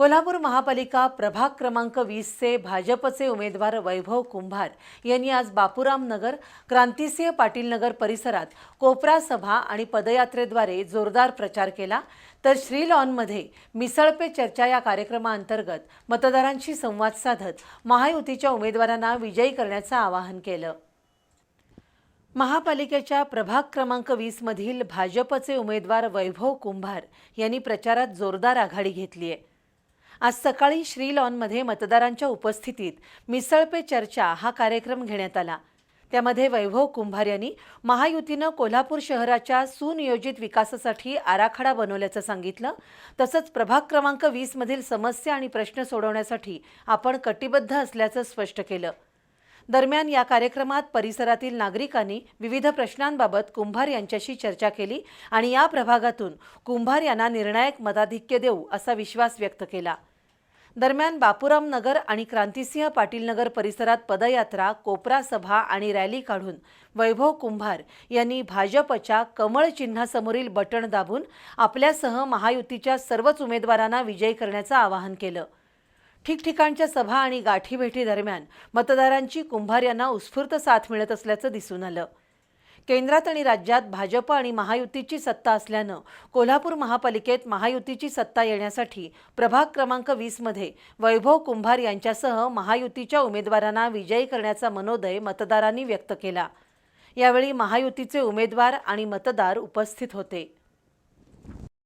कोल्हापूर महापालिका प्रभाग क्रमांक वीसचे भाजपचे उमेदवार वैभव कुंभार यांनी आज बापूराम नगर क्रांतिसिंह पाटील नगर परिसरात कोपरा सभा आणि पदयात्रेद्वारे जोरदार प्रचार केला. तर श्री लॉनमध्ये मिसळ पे चर्चा या कार्यक्रमाअंतर्गत मतदारांशी संवाद साधत महायुतीच्या उमेदवारांना विजयी करण्याचं आवाहन केलं. महापालिकेच्या प्रभाग क्रमांक वीसमधील भाजपचे उमेदवार वैभव कुंभार यांनी प्रचारात जोरदार आघाडी घेतली आहे आज सकाळी श्री लॉनमध्ये मतदारांच्या उपस्थितीत मिसळ पे चर्चा हा कार्यक्रम घेण्यात आला. त्यामध्ये वैभव कुंभार यांनी महायुतीनं कोल्हापूर शहराच्या सुनियोजित विकासासाठी आराखडा बनवल्याचं सांगितलं. तसंच प्रभाग क्रमांक वीसमधील समस्या आणि प्रश्न सोडवण्यासाठी आपण कटिबद्ध असल्याचं स्पष्ट केलं. दरम्यान या कार्यक्रमात परिसरातील नागरिकांनी विविध प्रश्नांबाबत कुंभार यांच्याशी चर्चा केली आणि या प्रभागातून कुंभार यांना निर्णायक मताधिक्य देऊ असा विश्वास व्यक्त केला. दरम्यान बापूराम नगर आणि क्रांतिसिंह पाटील नगर परिसरात पदयात्रा कोपरा सभा आणि रॅली काढून वैभव कुंभार यांनी भाजपच्या कमळ चिन्हासमोरील बटण दाबून आपल्यासह महायुतीच्या सर्वच उमेदवारांना विजयी करण्याचं आवाहन केलं. ठिकठिकाणच्या सभा आणि गाठीभेटी दरम्यान मतदारांची कुंभार यांना उत्स्फूर्त साथ मिळत असल्याचं दिसून आलं. केंद्रात आणि राज्यात भाजप आणि महायुतीची सत्ता असल्यानं कोल्हापूर महापालिकेत महायुतीची सत्ता येण्यासाठी प्रभाग क्रमांक वीसमध्ये वैभव कुंभार यांच्यासह महायुतीच्या उमेदवारांना विजयी करण्याचा मनोदय मतदारांनी व्यक्त केला. यावेळी महायुतीचे उमेदवार आणि मतदार उपस्थित होते.